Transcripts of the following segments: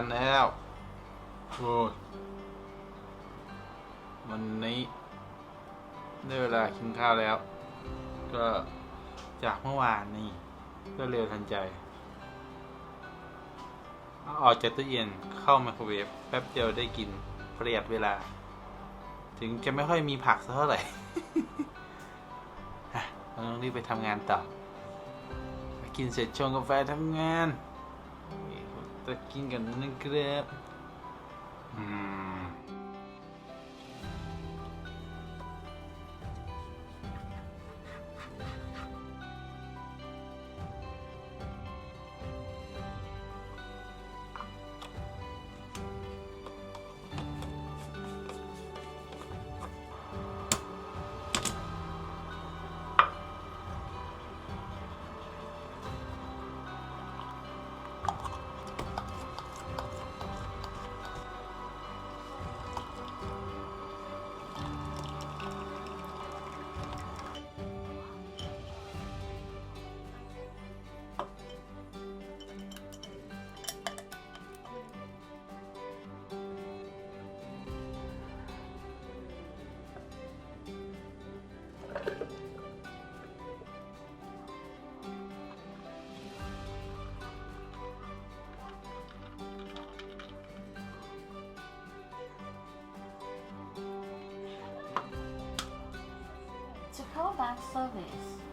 านแล้วโอ้วันนี้ได้เวลากินข้าวแล้ว ก็จากเมื่อวานนี่ก็เร็วทันใจ ออกจากตู้เย็นเข้าไมโครเวฟแป๊บเดียวได้กินประหยัดเวลา ถึงจะไม่ค่อยมีผักสักเท่าไหร่อะเราต้องรีบไปทำงานต่อ กินเสร็จชงกาแฟทำงาน จะกินกันนะค service.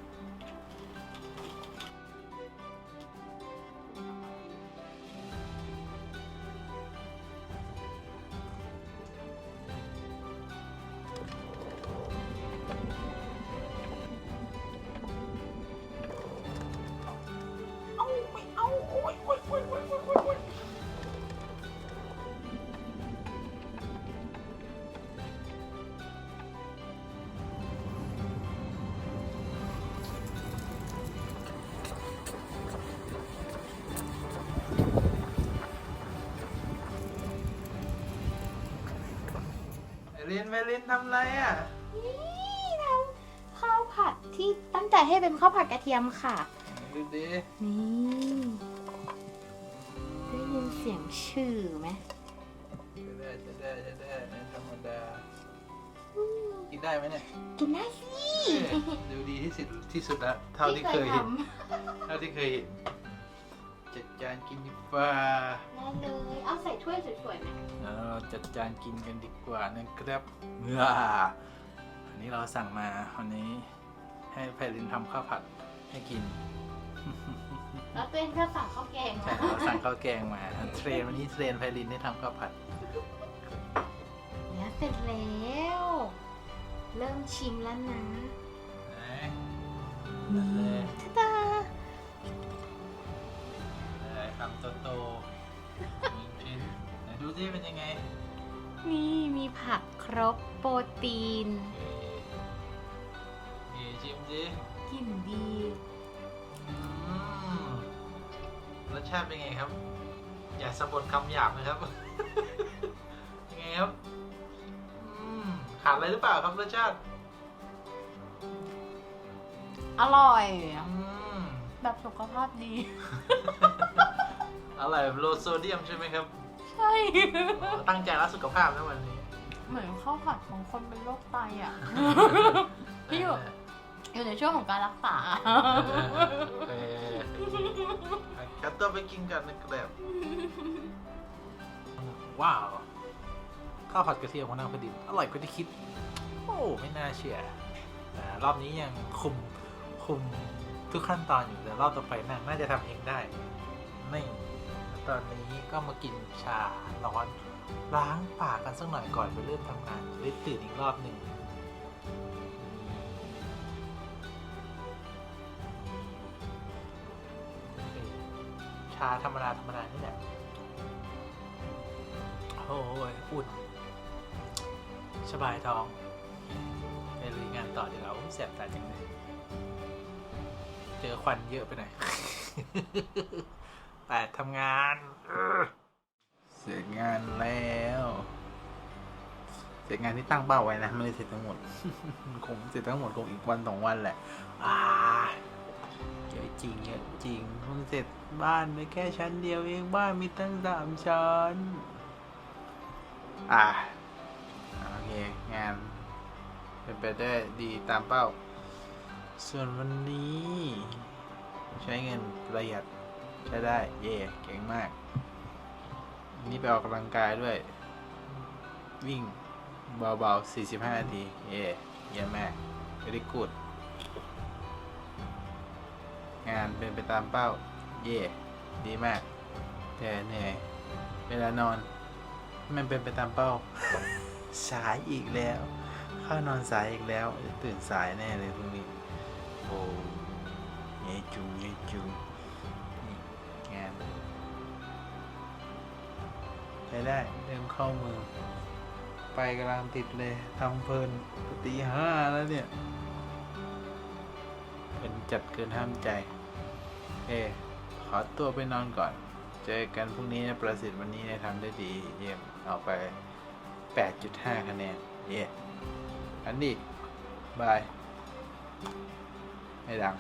เรียนไปเรียนทำไรอะ นี่ทำข้าวผัดที่ตั้งใจให้เป็นข้าวผัดกระเทียมค่ะ ดูดินี่ได้ยินเสียงชื่อไหมจะได้จะได้จะได้ไม่ธรรมดา กินได้ไหมเนี่ย กินได้สิ ดูดีที่สุดที่สุดละเท่าที่เคยเห็นเท่าที่เคยเห็น จัดจานกินดีกว่าทำได้เลย เอาใส่ถ้วยสวยๆไหมแล้วเราจัดจานกินกันดีกว่านะครับเมื่ออันนี้เราสั่งมาวันนี้ให้ไพลินทำข้าวผัดให้กินแล้วตัวเองก็สั่งข้าวแกงใช่มาเราสั่งข้าวแกงมาเทรนวันนี้เทรนไพลินให้ทำข้าวผัด เนี่ยเสร็จแล้ว เริ่มชิมแล้วนะไหนนั่นเลยทาดา ไหนดูสิเป็นยังไง นี่มีผักครบโปรตีนเอ๊ะเอ๊ะชิมสิกลิ่นดีอืมรสชาติเป็นไงครับ อย่าสะบดคำหยาบนะครับ ยังไงครับอืมขาดอะไรหรือเปล่าครับรสชาติอร่อยอืมแบบสุขภาพดีอร่อยแบบโลโซเดียมใช่ไหมครับ ใช่อ๋อตั้งใจรักสุขภาพนะวันนี้เหมือนข้าวผัดของคนเป็นโรคไตอะ พี่อยู่อยู่ในช่วงของการรักษา เออกันตัวไปกินกันนะครับว้าวข้าวผัดกระเทียมของนางพดินอร่อยกว่าที่คิด โอ้ ไม่น่าเชื่อแต่รอบนี้ยังคุมคุมทุกขั้นตอนอยู่แต่รอบต่อไปนางน่าจะทำเองได้นี่ ตอนนี้ก็มากินชาร้อนล้างปากกันสักหน่อยก่อนไปเริ่มทำงานจะได้ตื่นอีกรอบหนึ่งชาธรรมดาธรรมดานี่แหละโอ้ยอุ่นสบายท้องไปลุยงานต่อเดี๋ยวเราแสบตาจังเลยเจอควันเยอะไปหน่อย แต่ทำงาน เสร็จงานแล้ว เสร็จงานที่ตั้งเป้าไว้นะไม่ได้เสร็จทั้งหมด คงเสร็จทั้งหมดคงอีกวันสองวันแหละว้าเยอีกจริงเยอะจริงเพิ่งเสร็จบ้านไปแค่ชั้นเดียวเองบ้านมีตั้งสามชั้น อะโอเคงานเป็นไปได้ดีตามเป้า ส่วนวันนี้ ใช้เงินประหยัด ใช้ได้ เย่เก่งมาก นี่ไปออกกำลังกายด้วย วิ่งเบาๆ 45 นาที เย่เยี่ยมมาก very good งานเป็นไปตามเป้า เย่ดีมาก แต่เหนื่อยเวลานอน มันเป็นไปตามเป้า สายอีกแล้ว เข้านอนสายอีกแล้ว ตื่นสายแน่เลยพรุ่งนี้โอ้ยจุงยจุง งานใช้ได้เริ่มเข้ามือ ไปกำลังติดเลยทำเพลินตีห้าแล้วเนี่ย เป็นจัดเกินห้ามใจ เอ้ขอตัวไปนอนก่อน เจอกันพรุ่งนี้นะประสิทธิ์วันนี้นะทำได้ดี เยี่ยมเอาไป 8.5 คะแนน เย่อันนี้บาย ไม่ดัง